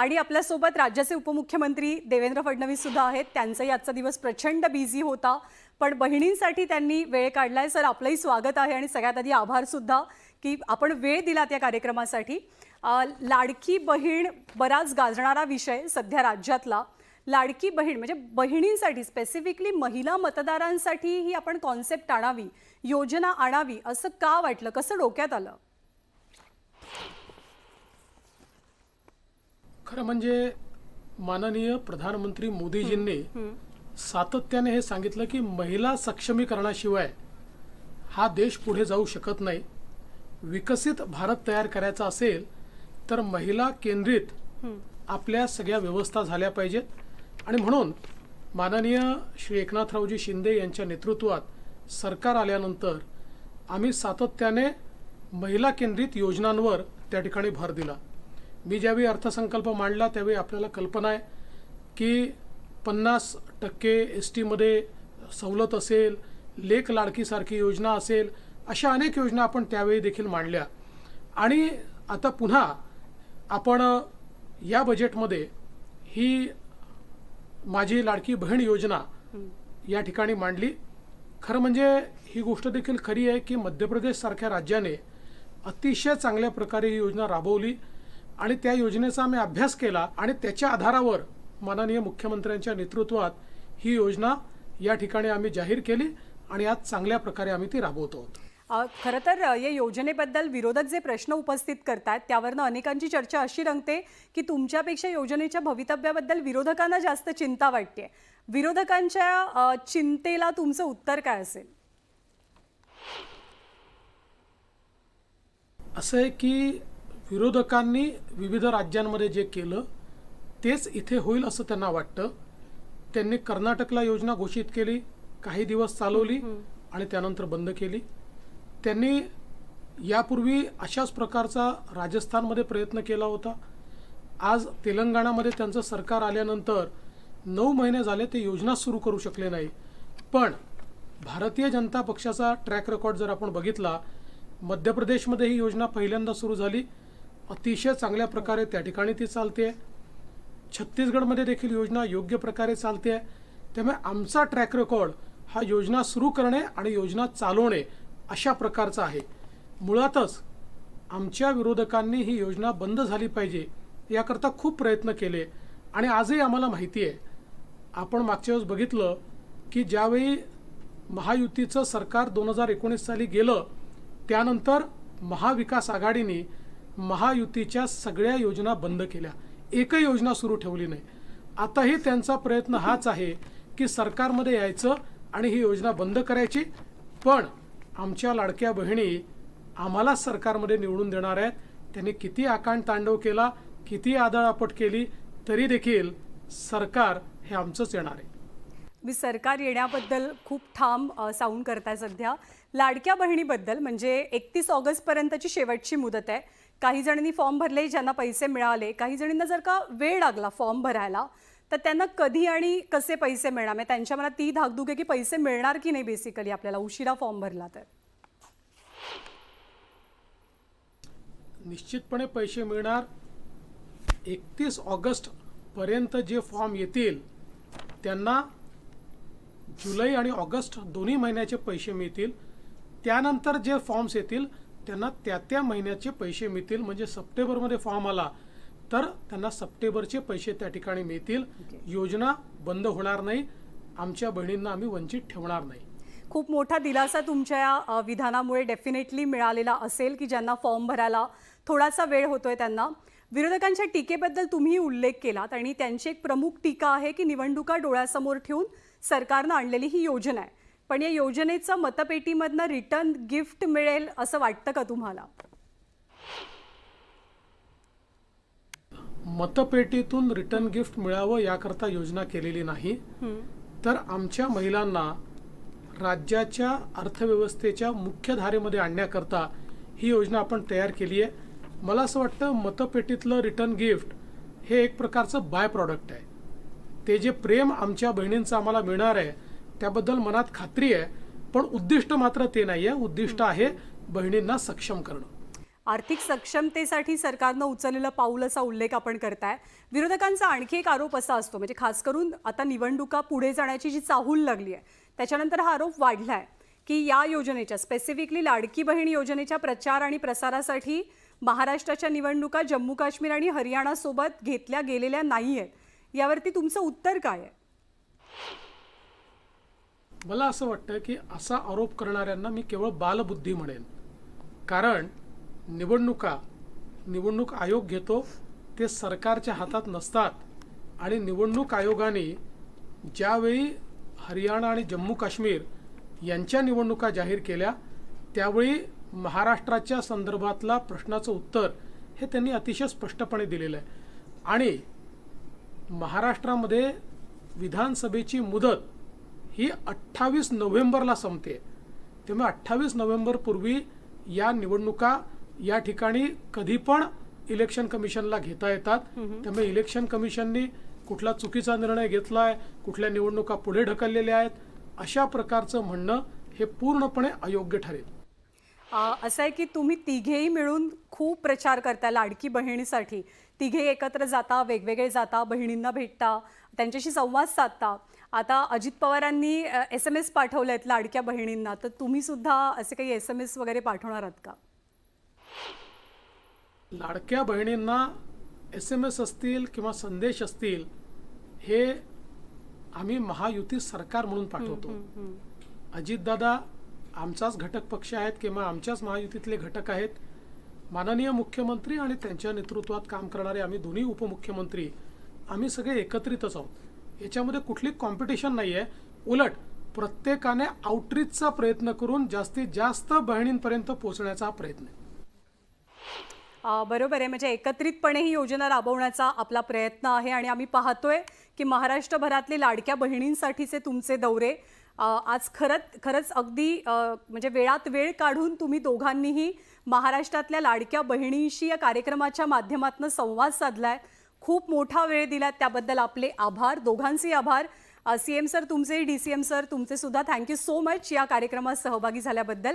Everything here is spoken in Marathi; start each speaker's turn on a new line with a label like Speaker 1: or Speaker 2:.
Speaker 1: आणि आपल्यासोबत राज्याचे उपमुख्यमंत्री देवेंद्र फडणवीस सुद्धा आहेत. त्यांचाही आजचा दिवस प्रचंड बिझी होता. पण बहिणींसाठी त्यांनी वेळ काढलाय. सर आपलंही स्वागत आहे आणि सगळ्यात आधी आभार सुद्धा की आपण वेळ दिला त्या कार्यक्रमासाठी. लाडकी बहीण बराच गाजणारा विषय सध्या राज्यातला. लाडकी बहीण म्हणजे बहिणींसाठी स्पेसिफिकली महिला मतदारांसाठी ही आपण कॉन्सेप्ट आणावी योजना आणावी असं का वाटलं? कसं डोक्यात आलं?
Speaker 2: खरं म्हणजे माननीय प्रधानमंत्री मोदीजींनी सातत्याने हे सांगितलं की महिला सक्षमीकरणाशिवाय हा देश पुढे जाऊ शकत नाही. विकसित भारत तयार करायचा असेल तर महिला केंद्रित आपल्या सगळ्या व्यवस्था झाल्या पाहिजेत. आणि म्हणून माननीय श्री एकनाथरावजी शिंदे यांच्या नेतृत्वात सरकार आल्यानंतर आम्ही सातत्याने महिला केंद्रित योजनांवर त्या ठिकाणी भर दिला. मी ज्यावेळी अर्थसंकल्प मांडला त्यावेळी आपल्याला कल्पना आहे की पन्नास टक्के एस टीमध्ये सवलत असेल लेख लाडकीसारखी योजना असेल अशा अनेक योजना आपण त्यावेळी देखील मांडल्या. आणि आता पुन्हा आपण या बजेटमध्ये ही माझी लाडकी बहीण योजना या ठिकाणी मांडली. खरं म्हणजे ही गोष्ट देखील खरी आहे की मध्य प्रदेशसारख्या राज्याने अतिशय चांगल्या प्रकारे ही योजना राबवली. आणि त्या योजनेचा आम्ही अभ्यास केला आणि त्याच्या आधारावर माननीय मुख्यमंत्र्यांच्या नेतृत्वात ही योजना या ठिकाणी आम्ही जाहीर केली आणि आज चांगल्या प्रकारे आम्ही ती राबवतो आहोत.
Speaker 1: खरं तर या योजनेबद्दल विरोधक जे प्रश्न उपस्थित करतात त्यावरनं अनेकांची चर्चा अशी रंगते की तुमच्यापेक्षा योजनेच्या भवितव्याबद्दल विरोधकांना जास्त चिंता वाटते विरोधकांच्या चिंतेला तुमचं उत्तर काय असेल?
Speaker 2: असं आहे की विरोधकांनी विविध राज्यांमध्ये जे केलं तेच इथे होईल असं त्यांना वाटतं. त्यांनी कर्नाटकला योजना घोषित केली काही दिवस चालवली आणि त्यानंतर बंद केली. त्यांनी यापूर्वी अशाच प्रकारचा राजस्थानमध्ये प्रयत्न केला होता. आज तेलंगणामध्ये त्यांचं सरकार आल्यानंतर नऊ महिने झाले ते योजना सुरू करू शकले नाही. पण भारतीय जनता पक्षाचा ट्रॅक रेकॉर्ड जर आपण बघितला मध्य प्रदेशमध्ये ही योजना पहिल्यांदा सुरू झाली. अतिशय चांगल्या प्रकारे त्या ठिकाणी ती चालते. छत्तीसगडमध्ये देखील योजना योग्य प्रकारे चालते. त्यामुळे आमचा ट्रॅक रेकॉर्ड हा योजना सुरू करणे आणि योजना चालवणे अशा प्रकारचा आहे. मुळातच आमच्या विरोधकांनी ही योजना बंद झाली पाहिजे याकरता खूप प्रयत्न केले. आणि आजही आम्हाला माहिती आहे. आपण मागच्या वेळेस बघितलं की ज्यावेळी महायुतीचं सरकार दोन हजार एकोणीस साली गेलं त्यानंतर महाविकास आघाडीने महायुतीच्या सगळ्या योजना बंद केल्या. एकही योजना सुरू ठेवली नाही. आताही त्यांचा प्रयत्न हाच आहे की सरकारमध्ये यायचं आणि ही योजना बंद करायची. पण आमच्या लाडक्या बहिणी आम्हाला सरकारमध्ये निवडून देणार आहेत. त्यांनी किती आकांड तांडव केला किती आदळापट केली तरी देखील सरकार हे आमचंच येणार आहे.
Speaker 1: मी सरकार येण्याबद्दल खूप ठाम साऊंड करताय सध्या. लाडक्या बहिणीबद्दल म्हणजे एकतीस ऑगस्टपर्यंतची शेवटची मुदत आहे. काही जणांनी फॉर्म भरले ज्यांना पैसे मिळाले काही जणींना जर का वेळ लागला फॉर्म भरायला तर त्यांना कधी आणि कसे पैसे मिळणार? म्हणजे त्यांच्या मनात ती धाकधूक आहे की पैसे मिळणार की नाही बेसिकली आपल्याला? उशिरा फॉर्म भरला तर.
Speaker 2: निश्चितपणे पैसे मिळणार. एकतीस ऑगस्ट पर्यंत जे फॉर्म येतील त्यांना जुलै आणि ऑगस्ट दोन्ही महिन्याचे पैसे मिळतील. त्यानंतर जे फॉर्म्स येतील त्यांना त्या त्या महिन्याचे पैसे मिळतील. म्हणजे सप्टेंबरमध्ये फॉर्म आला तर त्यांना सप्टेंबरचे पैसे त्या ठिकाणी मिळतील. योजना बंद होणार नाही. आमच्या बहिणींना आम्ही वंचित ठेवणार नाही.
Speaker 1: खूप मोठा दिलासा तुमच्या या विधानामुळे डेफिनेटली मिळालेला असेल की ज्यांना फॉर्म भरायला थोडासा वेळ होतोय त्यांना. विरोधकांच्या टीकेबद्दल तुम्ही उल्लेख केलात आणि त्यांची एक प्रमुख टीका आहे की निवडणुका डोळ्यासमोर ठेवून सरकारनं आणलेली ही योजना आहे. पण या योजनेचं मतपेटीमधनं रिटर्न गिफ्ट मिळेल असं वाटतं का तुम्हाला?
Speaker 2: मतपेटीतून रिटर्न गिफ्ट मिळावं याकरता योजना केलेली नाही. तर आमच्या महिलांना राज्याच्या अर्थव्यवस्थेच्या मुख्य धारेमध्ये आणण्याकरता ही योजना आपण तयार केली आहे. मला असं वाटतं मतपेटीतलं रिटर्न गिफ्ट हे एक प्रकारचं बाय प्रॉडक्ट आहे. ते जे प्रेम आमच्या बहिणींचं आम्हाला मिळणार आहे त्याबद्दल मनात खात्री आहे पण उद्दिष्ट मात्र ते नाही आहे उद्दिष्ट आहे बहिणींना सक्षम करणं.
Speaker 1: आर्थिक सक्षमतेसाठी सरकारनं उचललेलं पाऊल असा उल्लेख आपण करताय. विरोधकांचा आणखी एक आरोप असा असतो म्हणजे खास करून आता निवडणुका पुढे जाण्याची जी चाहूल लागली आहे त्याच्यानंतर हा आरोप वाढला आहे की या योजनेच्या स्पेसिफिकली लाडकी बहीण योजनेच्या प्रचार आणि प्रसारासाठी महाराष्ट्राच्या निवडणुका जम्मू काश्मीर आणि हरियाणासोबत घेतल्या गेलेल्या नाही आहेत यावरती तुमचं उत्तर काय आहे?
Speaker 2: मला असं वाटतं की असा आरोप करणाऱ्यांना मी केवळ बालबुद्धी म्हणेन. कारण निवडणुका निवडणूक आयोग घेतो ते सरकारच्या हातात नसतात. आणि निवडणूक आयोगाने ज्यावेळी हरियाणा आणि जम्मू काश्मीर यांच्या निवडणुका जाहीर केल्या त्यावेळी महाराष्ट्राच्या संदर्भातला प्रश्नाचं उत्तर हे त्यांनी अतिशय स्पष्टपणे दिलेलं आहे. आणि महाराष्ट्रामध्ये विधानसभेची मुदत ही अठ्ठावीस नोव्हेंबरला संपते. त्यामुळे अठ्ठावीस नोव्हेंबरपूर्वी या निवडणुका या ठिकाणी कधी पण इलेक्शन कमिशनला घेता येतात. त्यामुळे इलेक्शन कमिशननी कुठला चुकीचा निर्णय घेतलाय कुठल्या निवडणुका पुढे ढकललेल्या आहेत अशा प्रकारचं म्हणणं हे पूर्णपणे अयोग्य ठरेल.
Speaker 1: असं आहे की तुम्ही तिघेही मिळून खूप प्रचार करता लाडकी बहिणीसाठी. तिघे एकत्र जाता वेगवेगळे जाता बहिणींना भेटता त्यांच्याशी संवाद साधता. आता अजित पवारांनी एस एम एस पाठवले आहेत लाडक्या बहिणींना. तर तुम्ही सुद्धा असे काही एस एम एस वगैरे पाठवणार आहात का?
Speaker 2: लाडक्या बहिणींना एस एम एस असतील किंवा संदेश असतील हे आम्ही महायुती सरकार म्हणून पाठवतो. अजितदादा आमचाच घटक पक्ष आहेत किंवा आमच्याच महायुतीतले घटक आहेत. माननीय मुख्यमंत्री आणि त्यांच्या नेतृत्वात काम करणारे आम्ही दोन्ही उपमुख्यमंत्री आम्ही सगळे एकत्रितच आहोत. याच्यामध्ये कुठली कॉम्पिटिशन नाही आहे उलट प्रत्येकाने आउटरीचचा प्रयत्न करून जास्तीत जास्त बहिणींपर्यंत पोहोचण्याचा हा प्रयत्न आहे.
Speaker 1: बरोबर आहे. म्हणजे एकत्रितपणे ही योजना राबवण्याचा आपला प्रयत्न आहे आणि आम्ही पाहतोय की महाराष्ट्रभरातले लाडक्या बहिणींसाठीचे तुमचे दौरे आज खरंच खरंच अगदी म्हणजे वेळात वेळ काढून तुम्ही दोघांनीही महाराष्ट्रातल्या लाडक्या बहिणींशी या कार्यक्रमाच्या माध्यमातून संवाद साधलाय. खूप मोठा वेळ दिला त्याबद्दल आपले आभार दोघांचे आभार. सी एम सर तुमचे डी सी एम सर तुमचे सुद्धा थँक्यू सो मच या कार्यक्रमात सहभागी झाल्याबद्दल.